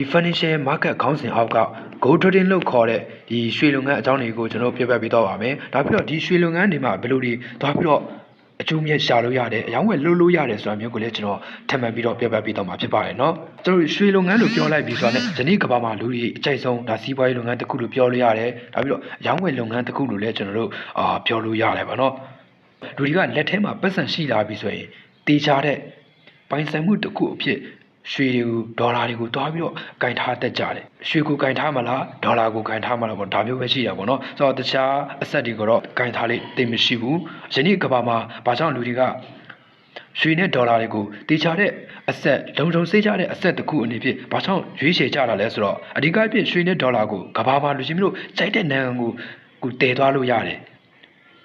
ဒီ financial market ခေါင်းစဉ်အောက်က gold trading လို့ခေါ်တဲ့ဒီရွှေလုပ်ငန်းအကြောင်းတွေကိုကျွန်တော်ပြပြပေးတော့ပါမယ်။ဒါပြီးတော့ဒီရွှေလုပ်ငန်းတွေမှာဘယ်လိုတွေသွားပြီးတော့အကျိုးမြတ်ရှာလို့ရတယ်အယောင်းဝယ်လုပ်လို့ရတယ်ဆိုတာမျိုးကိုလည်းကျွန်တော်ထပ်မံပြီးတော့ပြပြပေးတော့မှာဖြစ်ပါတယ်เนาะ။ကျွန်တော်ရွှေလုပ်ငန်းလို့ပြောလိုက်ပြီးဆိုတာနဲ့ဇနီးကဘာမှာလူတွေအကြိုက်ဆုံးဒါစီးပွားရေးလုပ်ငန်းတစ်ခုလို့ပြောလို့ရတယ်။ဒါပြီးတော့အယောင်းဝယ်လုပ်ငန်းတစ်ခုလို့လည်းကျွန်တော်တို့အာပြောလို့ရတယ်ပါเนาะ။လူတွေကလက်ထဲမှာပတ်စံရှိလာပြီဆိုရင်တေချာတဲ့ ပိုင်ဆိုင်မှုတစ်ခုအဖြစ် ရွှေတွေကိုဒေါ်လာတွေကိုတွားပြီးတော့ကင်ထားတတ်ကြတယ်ရွှေကိုကင်ထားမလားဒေါ်လာကိုကင်ထားမလားပေါ့ဒါမျိုးပဲရှိတာပေါ့နော်ဆိုတော့တခြားအဆက်တွေကတော့ကင်ထားလိမ့်သိမရှိဘူးယနေ့ကမ္ဘာမှာဘာကြောင့်လူတွေကရွှေနဲ့ဒေါ်လာတွေကိုတေချာတဲ့အဆက်လုံခြုံစိတ်ချတဲ့အဆက်တစ်ခုအနေဖြင့်ဘာကြောင့်ရွေးချယ်ကြတာလဲဆိုတော့အဓိကအဖြစ်ရွှေနဲ့ဒေါ်လာကိုကမ္ဘာမှာလူချင်းမျိုးကြိုက်တဲ့နိုင်ငံကိုကိုတည်သွားလို့ရတယ်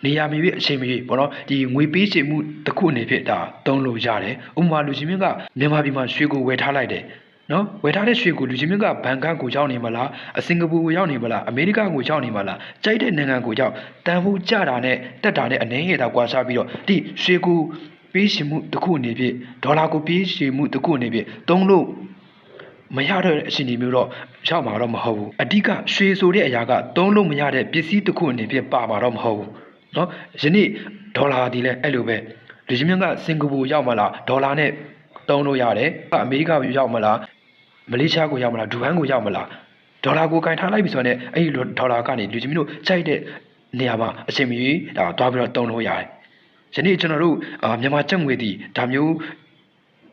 နေရာမီပြီးအချိန်မီပေါ့နော်ဒီငွေပေးချေမှုတစ်ခုအနေဖြင့်ဒါသုံးလို့ရတယ်ဥပမာလူချင်းမြင့်ကမြန်မာပြည်မှာရွှေကိုဝယ်ထားလိုက်တယ်နော်ဝယ်ထားတဲ့ရွှေကိုလူချင်းမြင့်ကဘန်ကောက်ကိုရောက်နေမလားအစင်ကာပူကိုရောက်နေမလားအမေရိကကိုရောက်နေမလားကြိုက်တဲ့နိုင်ငံကိုရောက်တန်ဖိုးကြတာနဲ့တက်တာနဲ့အနေငယ်တာကွာခြားပြီးတော့ဒီရွှေကိုပေးချေမှုတစ်ခုအနေဖြင့်ဒေါ်လာကိုပေးချေမှုတစ်ခုအနေဖြင့်သုံးလို့မရတဲ့အချိန်ဒီမျိုးတော့ရောက်မှာတော့မဟုတ်ဘူးအဓိကရွှေဆိုတဲ့အရာကသုံးလို့မရတဲ့ပစ္စည်းတစ်ခုအနေဖြင့်ပါမှာတော့မဟုတ်ဘူး နော်ယနေ့ဒေါ်လာဒီလဲအဲ့လိုပဲလူချင်းမြန်ကစင်ကာပူရောက်မလားဒေါ်လာနဲ့တုံးလို့ရတယ်အမေရိကကိုရောက်မလားမလေးရှားကိုရောက်မလားဒူဟန်ကိုရောက်မလားဒေါ်လာကိုကင်ထားလိုက်ပြီဆိုတော့အဲ့ဒီဒေါ်လာကနေလူချင်းမျိုးကြိုက်တဲ့နေရာမှာအချိန်မီဒါတွားပြီးတော့တုံးလို့ရတယ်ယနေ့ကျွန်တော်တို့မြန်မာကျပ်ငွေဒီဒါမျိုး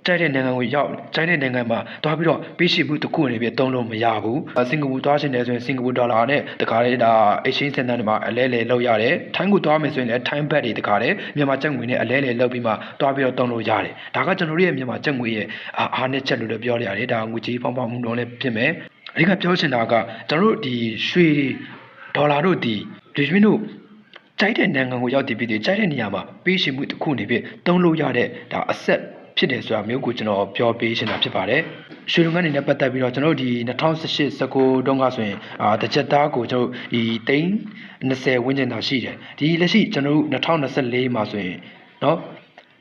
ကြိုက်တဲ့နိုင်ငံကိုရောက်ကြိုက်တဲ့နိုင်ငံမှာသွားပြီးတော့ပေးရှိမှုတစ်ခုအနေနဲ့သုံးလို့မရဘူး။စင်ကာပူသွားချင်တယ်ဆိုရင်စင်ကာပူဒေါ်လာနဲ့တခါလေဒါ exchange center တွေမှာအလဲလဲလောက်ရတယ်။ထိုင်းကိုသွားမယ်ဆိုရင်လည်း time back တွေတခါလေမြန်မာကျပ်ငွေနဲ့အလဲလဲလောက်ပြီးမှသွားပြီးတော့သုံးလို့ရတယ်။ဒါကကျွန်တော်တို့ရဲ့မြန်မာကျပ်ငွေရဲ့အာအားနဲ့ချက်လို့လည်းပြောရတယ်။ဒါငွေကြေးဖောင်းဖောင်းမှုတော့လည်းဖြစ်မယ်။အဓိကပြောချင်တာကကျွန်တော်တို့ဒီရွှေတွေဒေါ်လာတို့ဒီလူချင်းတို့ကြိုက်တဲ့နိုင်ငံကိုရောက်တည်ပြီးတည်ကြိုက်တဲ့နေရာမှာပေးရှင်မှုတစ်ခုအနေဖြင့်တုံးလို့ရတဲ့ဒါအဆက် ဖြစ်တယ်ဆိုတာမျိုးကိုကျွန်တော်ပြောပေးရှင်တာဖြစ်ပါတယ်။ရွှေလုပ်ငန်းတွေနဲ့ပတ်သက်ပြီးတော့ကျွန်တော်တို့ဒီ2018 19တုန်းကဆိုရင်အာတစ်ချက်သားကိုကျွန်တော်တို့ဒီသိန်း20ဝန်းကျင်သာရှိတယ်။ဒီလက်ရှိကျွန်တော်တို့2024မှာဆိုရင်เนาะ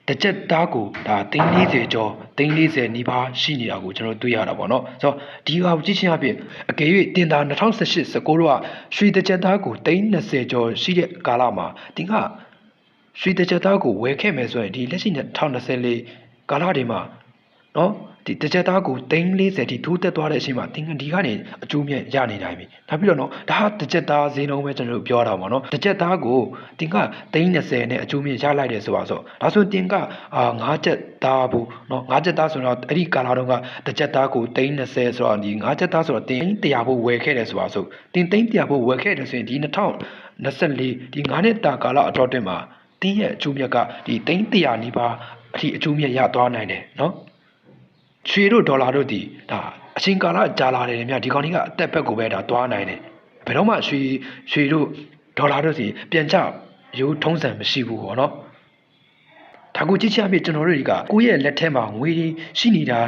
တစ်ချက်သားကိုဒါသိန်း40ကျော်သိန်း40နီးပါးရှိနေတာကိုကျွန်တော်တွေ့ရတာပေါ့နော်ဆိုတော့ဒီဟာကိုကြည့်ချင်းအဖြစ်အကယ်၍တင်တာ2018 19တော့ရွှေတစ်ချက်သားကိုသိန်း20ကျော်ရှိတဲ့ကာလမှာတင်ကရွှေတစ်ချက်သားကိုဝယ်ခဲ့မယ်ဆိုရင်ဒီလက်ရှိ2024 ကာလတွေမှာနော်ဒီတစ်ချက်သားကို340ထိထိုးတက်သွားတဲ့အချိန်မှာသင်္ကန်းဒီကနေအကျိုးမြတ်ရနေနိုင်ပြီ။နောက်ပြီးတော့နော်ဒါဟာတစ်ချက်သားဈေးနှုန်းပဲကျွန်တော်တို့ပြောတာပါနော်။တစ်ချက်သားကိုသင်က330နဲ့အကျိုးမြတ်ရလိုက်တယ်ဆိုပါဆို။ဒါဆိုသင်ကအာ9ချက်သားဘူးနော်9ချက်သားဆိုတော့အဲ့ဒီကာလာတုန်းကတစ်ချက်သားကို330ဆိုတော့ဒီ9ချက်သားဆိုတော့သင်100ဖို့ဝယ်ခဲ့တယ်ဆိုပါဆို။သင်300ဖို့ဝယ်ခဲ့တယ်ဆိုရင်ဒီ2024ဒီ9နှစ်တာကာလအတော်တွင်မှာတင်းရဲ့အကျိုးမြတ်ကဒီ300နီးပါး အထိအကျိုးမြတ်ရသွားနိုင်တယ်နော်။ရွှေတို့ဒေါ်လာတို့ဒီဒါအချိန်ကာလကြာလာတယ်မြတ်ဒီကောင်ကြီးကအသက်ဘက်ကိုပဲဒါသွားနိုင်တယ်ဘယ်တော့မှရွှေရွှေတို့ဒေါ်လာတို့စီပြန်ကျရိုးထုံးစံမရှိဘူးပေါ့နော်ဒါကိုကြည့်ချင်အဖြစ်ကျွန်တော်တို့တွေကကိုယ့်ရဲ့လက်ထဲမှာငွေတွေရှိနေတာ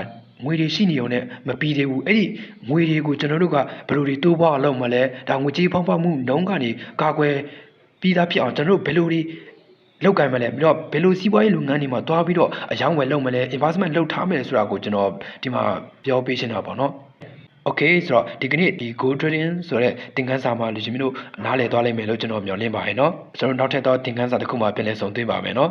ငွေတွေရှိနေုံနဲ့မပြီးသေးဘူးအဲ့ဒီငွေတွေကိုကျွန်တော်တို့ကဘယ်လိုတွေတိုးပွားအောင်လုပ်မလဲဒါငွေကြေးဖောင်းဖောက်မှုနှုံးကနေကာကွယ်ပြီးသားဖြစ်အောင်ကျွန်တော်တို့ဘယ်လိုတွေ လောက်ကင်မလဲပြီးတော့ဘယ်လိုစီးပွားရေးလုပ်ငန်းတွေမှာတွားပြီးတော့အယောင်းဝယ်လုပ်မလဲ investment လုပ်ထားမယ်ဆိုတာကိုကျွန်တော်ဒီမှာပြောပေးရှင်းတာပေါ့နော် Okay ဆိုတော့ဒီကနေ့ဒီ gold trading ဆိုတဲ့သင်ခန်းစာမှာလူချင်းမျိုးတို့နားလည်သွားလိမ့်မယ်လို့ကျွန်တော်မျှော်လင့်ပါတယ်เนาะကျွန်တော်နောက်ထပ်သောသင်ခန်းစာတစ်ခုမှာပြန်လည်ဆုံတွေ့ပါမယ်เนาะ